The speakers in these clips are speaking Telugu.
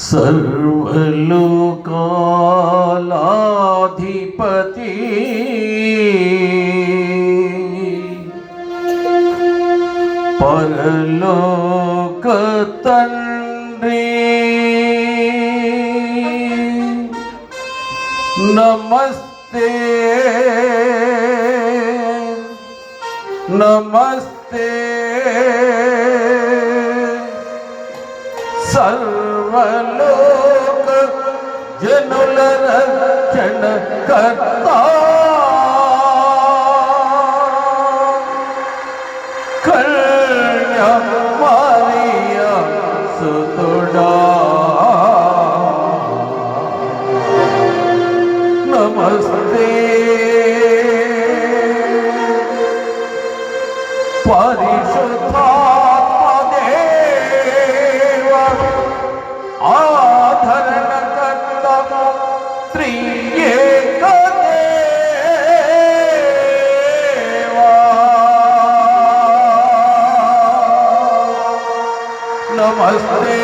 సర్వలోకాలాధిపతి. పరలోక తండ్రి నమస్తే. నమస్తే. సర్వ लोक जिनुल रचन करता। Parishuddha నమస్తే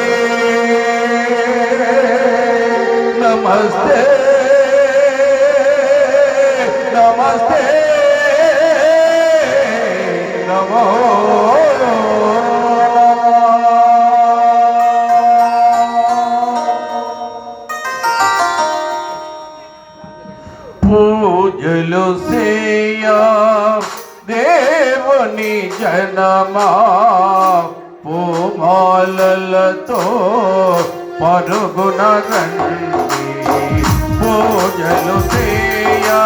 నమస్తే నమస్తే నమో పూజలు సేయా దేవుని జనమా పూమాలతో పరుగున రండి పూజలు సేయా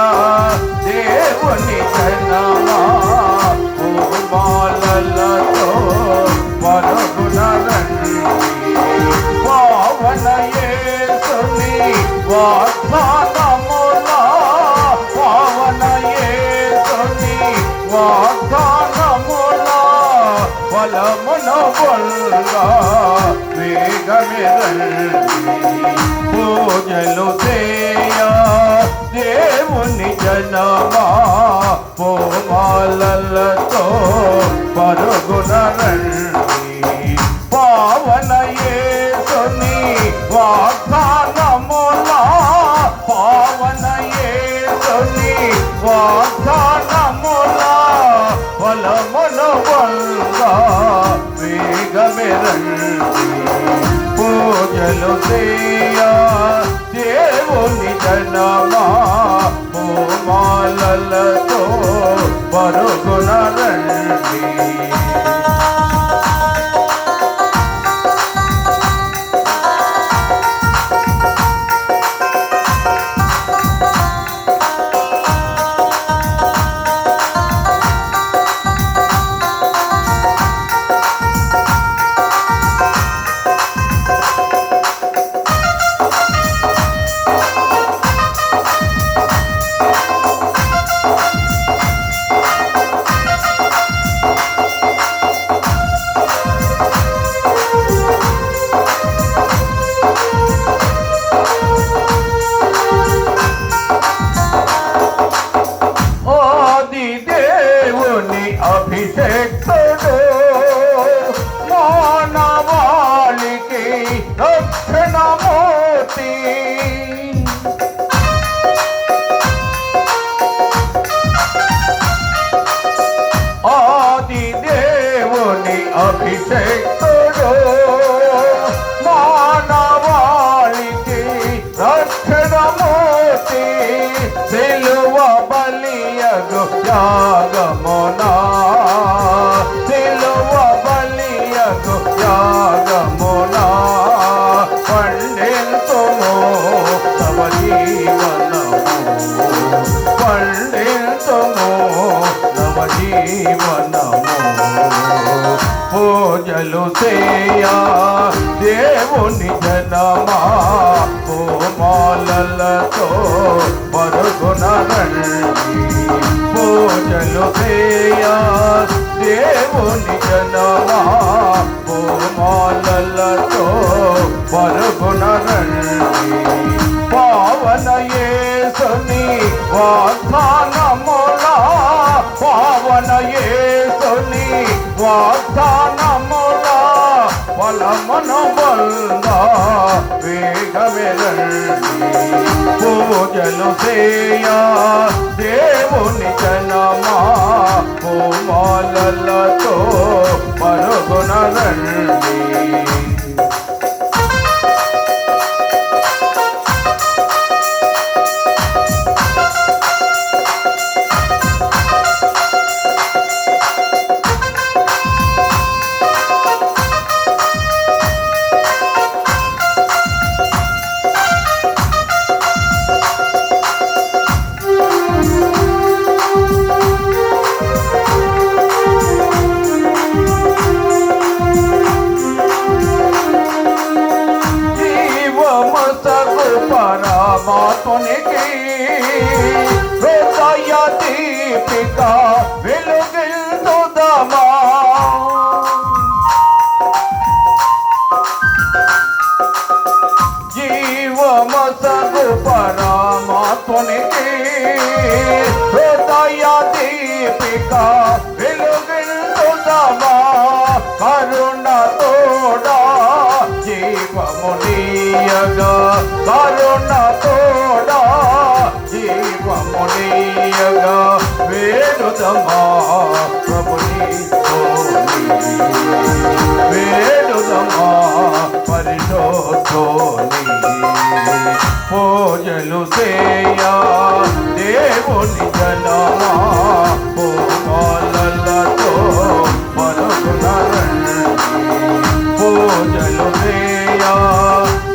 పూజలు చేయ దేవుని జనమా పోమాలతో పరుగునరండి పావన యేసుని వాగ్దానములా పావన యేసుని వాగ్దానములా బలమున వల్ల వేగమెరండి పూజలు చేయ దేవుని జనమా? పూమాలలతో పరుగున రండి. దేవుని మానవాళికి రక్షణమూర్తి సిలువ బలియగు యాగమునా సిలువ బలియగు యాగమునా పండితుము తమ జీవనము పండితుము తమ జీవనము పూజలు చేయా దేవుని జనమా? పూమాలలతో పరుగున పూజలు చేయా దేవుని జనమా? పూమాలలతో పరుగున పావన యేసుని వాగ్దానములా. పావన యేసుని వాగ్దానములా బలమును వల్ల వేగమెరండి పూజలు చేయ దేవుని జనమా పూమాలతో పరుగున মতনকে হৃদয় দীপিকা పూజలు దేవుని జనమా పూమాలతో పరుగునరండి పూజలు చేయ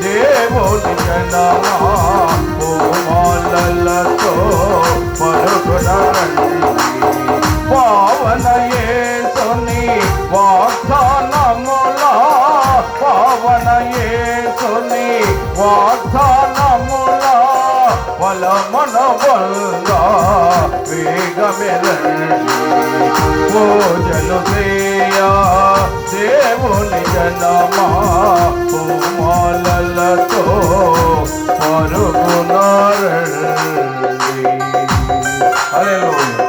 దేవుని జనమా పూమాలతో పరుగునరండి పావన యేసుని వాగ్దానములా పావన యేసుని వాగ్ వల్ల వేగమెరండి పూజలు చేయ దేవుని జనమా పూమాలతో పరుగునారండి హల్లెలూయా.